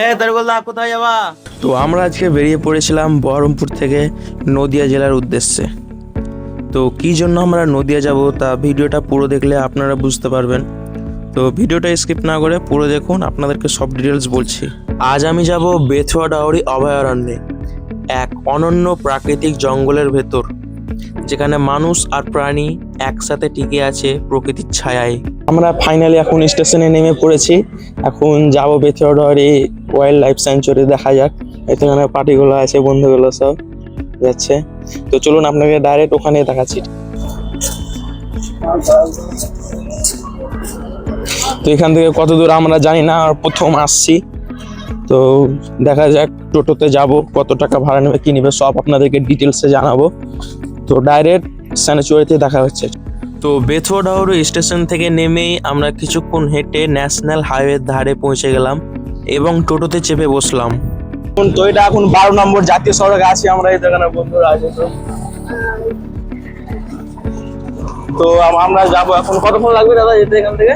এ কোথায় যাবা? তো আমরা আজকে বেরিয়ে পড়েছিলাম বহরমপুর থেকে নদিয়া জেলার উদ্দেশ্যে। তো কী জন্য আমরা নদিয়া যাব তা ভিডিওটা পুরো দেখলে আপনারা বুঝতে পারবেন। তো ভিডিওটা স্কিপ না করে পুরো দেখুন, আপনাদেরকে সব ডিটেলস বলছি। আজ আমি যাব বেথুয়া ডাউরি অভয়ারণ্যে, এক অনন্য প্রাকৃতিক জঙ্গলের ভেতর, যেখানে মানুষ আর প্রাণী একসাথে টিকে আছে প্রকৃতির ছায়ায়। আমরা ফাইনালি এখন স্টেশনে নেমে পড়েছি। এখন যাব Bethuadahari wild life sanctuary দেখা যাক। এখানে পার্টিগুলো আছে, বন্ধুগুলো সব যাচ্ছে। তো চলুন আপনাকে ডাইরেক্ট ওখানে দেখাচ্ছি। তো এখান থেকে কত দূর আমরা জানি না প্রথম আসছি। তো দেখা যাক টোটোতে যাব, কত টাকা ভাড়া নেবে, কি নেবে, সব আপনাদেরকে ডিটেলসে জানাব। তো ডাইরেক্ট স্যানিচুরিতে দেখা হচ্ছে। তো বেথুয়াডাউরু স্টেশন থেকে নেমেই আমরা কিছুক্ষণ হেঁটে ন্যাশনাল হাইওয়ের ধারে পৌঁছে গেলাম। এবং টোটোতে চেপে বসলাম। তো এটা এখন বারো নম্বর জাতীয় সড়কে আছি আমরা এই দোকানে বন্ধুরা আছে তো। তো আমরা যাব এখন কতক্ষণ লাগবে দাদা যেতে এখান থেকে?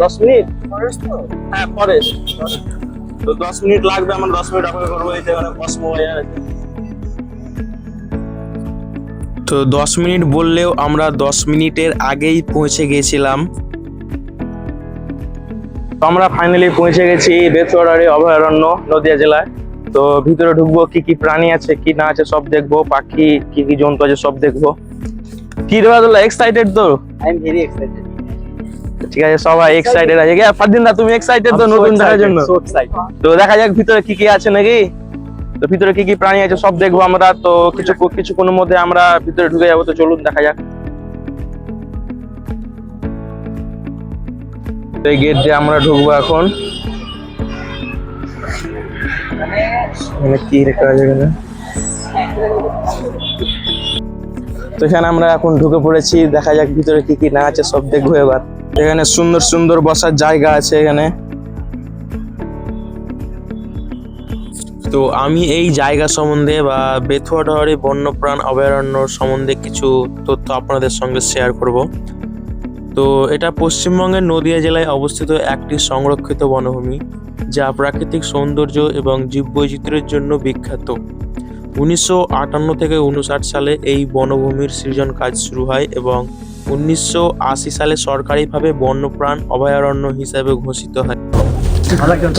দশ মিনিট? হ্যাঁ ফরেস্ট। তো দশ মিনিট লাগবে আমরা দশ মিনিট অপেক্ষা করব এই দোকানে কসমো বাজার আছে। তো দশ মিনিট বললেও আমরা দশ মিনিটের আগেই পৌঁছে গেছিলাম তো আমরা ফাইনালি পৌঁছে গেছি বেথুয়ারি অভয়ারণ্য নদিয়া জেলায়। তো ভিতরে ঢুকবো কি কি প্রাণী আছে কি না আছে সব দেখব পাখি কি কি জন্তু আছে সব দেখব। কি রে বাদল এক্সাইটেড তো? আই এম ভেরি এক্সাইটেড ঠিক আছে সবাই এক্সাইটেড আছে। ফারদিন দা তুমি এক্সাইটেড তো নতুন দেখার জন্য? তো দেখা যাক ভিতরে কি কি আছে নাকি। তো ভিতরে কি কি প্রাণী আছে সব দেখব আমরা। তো কিছু কিছুক্ষণের মধ্যে আমরা ভিতরে ঢুকে যাব তো চলুন দেখা যাক। এই গেট দিয়ে আমরা ঢুকবো এখন। কি আছে এখানে? তো এখানে আমরা এখন ঢুকে পড়েছি। দেখা যাক ভিতরে কি কি না আছে সব দেখব এবার। এখানে সুন্দর সুন্দর বসার জায়গা আছে এখানে। তো আমি এই জায়গা সম্বন্ধে বা বেথুয়াডাহারি বন্যপ্রাণ অভয়ারণ্য সম্বন্ধে কিছু তথ্য আপনাদের সঙ্গে শেয়ার করব। তো এটা পশ্চিমবঙ্গের নদিয়া জেলায় অবস্থিত একটি সংরক্ষিত বনভূমি, যা প্রাকৃতিক সৌন্দর্য এবং জীববৈচিত্র্যের জন্য বিখ্যাত। উনিশশো আটান্ন থেকে উনষাট সালে এই বনভূমির সৃজন কাজ শুরু হয় এবং উনিশশো আশি সালে সরকারিভাবে বন্যপ্রাণ অভয়ারণ্য হিসাবে ঘোষিত হয়।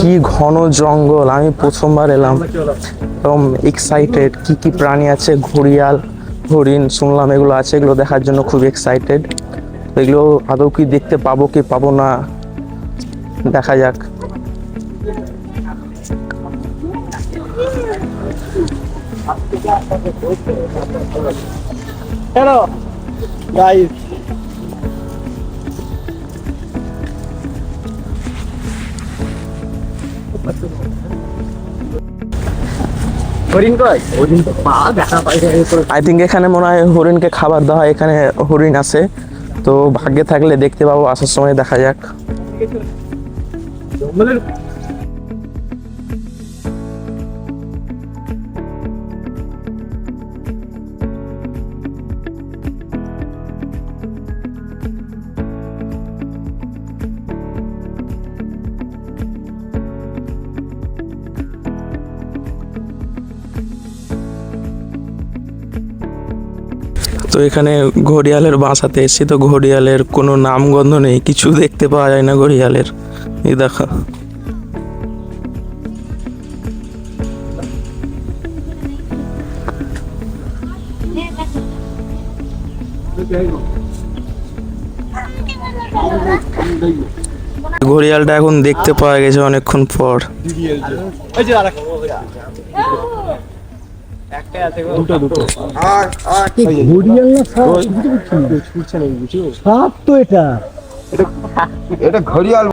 কি ঘন জঙ্গল, আমি প্রথমবার এলাম। একদম এক্সাইটেড কি কি প্রাণী আছে, ঘড়িয়াল, হরিণ, শুনলাম এগুলো আছে, এগুলো দেখার জন্য খুব এক্সাইটেড এগুলো আদৌ কি দেখতে পাবো কি পাবো না? দেখা যাক। হ্যালো গাইস হরিণ কই? হরিণ তো পা দেখা পাই আই থিঙ্ক এখানে মনে হয় হরিণকে খাবার দেওয়া হয় এখানে হরিণ আছে। তো ভাগ্যে থাকলে দেখতে পাবো আসার সময় দেখা যাক। এখানে ঘড়িয়ালের বাসাতে এসেছি, তো ঘড়িয়ালের কোনো নামগন্ধ নেই, কিছু দেখতে পাওয়া যায় না ঘড়িয়ালের। এই দেখা। ঘড়িয়ালটা এখন দেখতে পাওয়া গেছে অনেকক্ষণ পর ওই যে আরেকটা একটাই আছে দুটো দুটো। ঘড়িয়াল না ছুটছে না। বুঝছ সাপ তো এটা। এটা ঘড়িয়াল।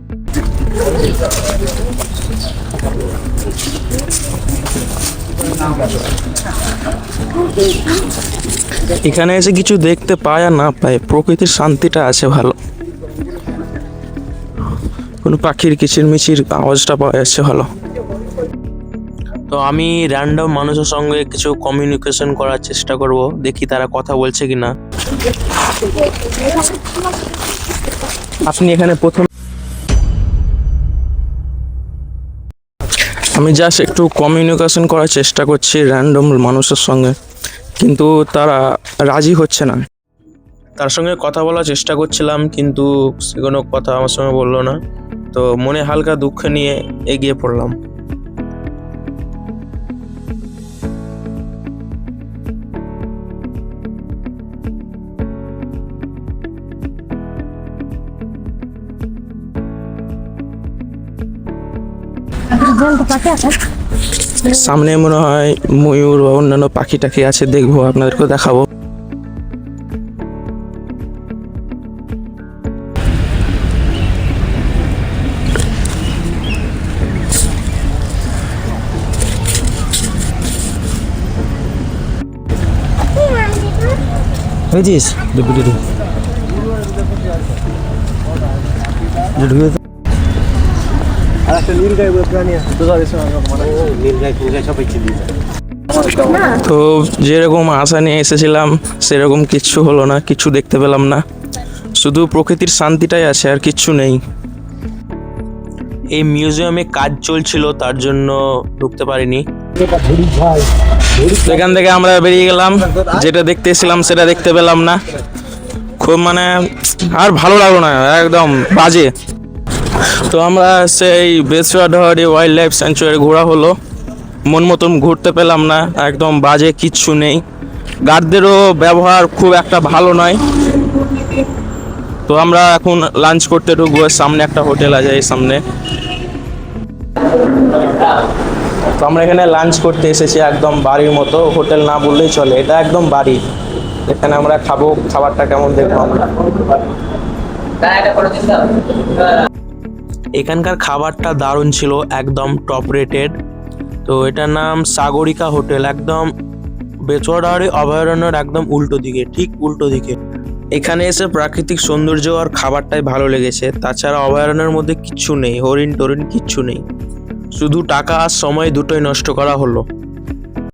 এখানে এসে কিছু দেখতে পায় আর না পায়। প্রকৃতির শান্তিটা আছে ভালো। কোনো পাখির কিচির মিচির আওয়াজটা পাওয়া যাচ্ছে ভালো। তো আমি র্যান্ডম মানুষের সঙ্গে কিছু কমিউনিকেশন করার চেষ্টা করব, দেখি তারা কথা বলছে কি না আপনি এখানে প্রথম আমি জাস্ট একটু কমিউনিকেশন করার চেষ্টা করছি র্যান্ডম মানুষের সঙ্গে, কিন্তু তারা রাজি হচ্ছে না। তার সঙ্গে কথা বলার চেষ্টা করছিলাম, কিন্তু সে কোনো কথা আমার সঙ্গে বলল না। তো মনে হালকা দুঃখ নিয়ে এগিয়ে পড়লাম। সামনে মনে হয় ময়ূর বা অন্যান্য পাখি টাখি আছে দেখব আপনাদেরকে দেখাবো হয়েছিস ঢুকে আর একটা নীল বলে প্রাণী আছে তোদের সঙ্গে মানে নীল গাই ফুল গাই সবাই চিনি তো যেরকম আশা নিয়ে এসেছিলাম সেরকম কিচ্ছু হলো না কিছু দেখতে পেলাম না। শুধু প্রকৃতির শান্তিটাই আছে আর কিচ্ছু নেই। এই মিউজিয়ামে কাজ চলছিল তার জন্য ঢুকতে পারিনি। সেখান থেকে আমরা বেরিয়ে গেলাম। যেটা দেখতে এসেছিলাম সেটা দেখতে পেলাম না। খুব মানে আর ভালো লাগল না একদম বাজে। তো আমরা সেই বেসরা ডহারি ওয়াইল্ড লাইফ স্যাঞ্চুয়ারি ঘোরা হলো। মন মতন ঘুরতে পেলাম না, একদম বাজে কিচ্ছু নেই। গার্ডদেরও ব্যবহার খুব একটা ভালো নয়। তো আমরা এখন লাঞ্চ করতে ঢুকবো, সামনে একটা হোটেল আছে এই সামনে। তো আমরা এখানে লাঞ্চ করতে এসেছি একদম বাড়ির মতো, হোটেল না বললেই চলে, এটা একদম বাড়ি। এখানে আমরা খাব, খাবারটা কেমন দেখব আমরা। এখানকার খাবারটা দারুণ ছিল, একদম টপ রেটেড তো এটার নাম সাগরিকা হোটেল, একদম বেচোয়াড়ি অভয়ারণ্যের একদম উল্টো দিকে, ঠিক উল্টো দিকে। এখানে এসে প্রাকৃতিক সৌন্দর্য আর খাবারটাই ভালো লেগেছে। তাছাড়া অভয়ারণ্যের মধ্যে কিচ্ছু নেই হরিণ টরিন কিচ্ছু নেই। শুধু টাকা আর সময় দুটোই নষ্ট করা হলো।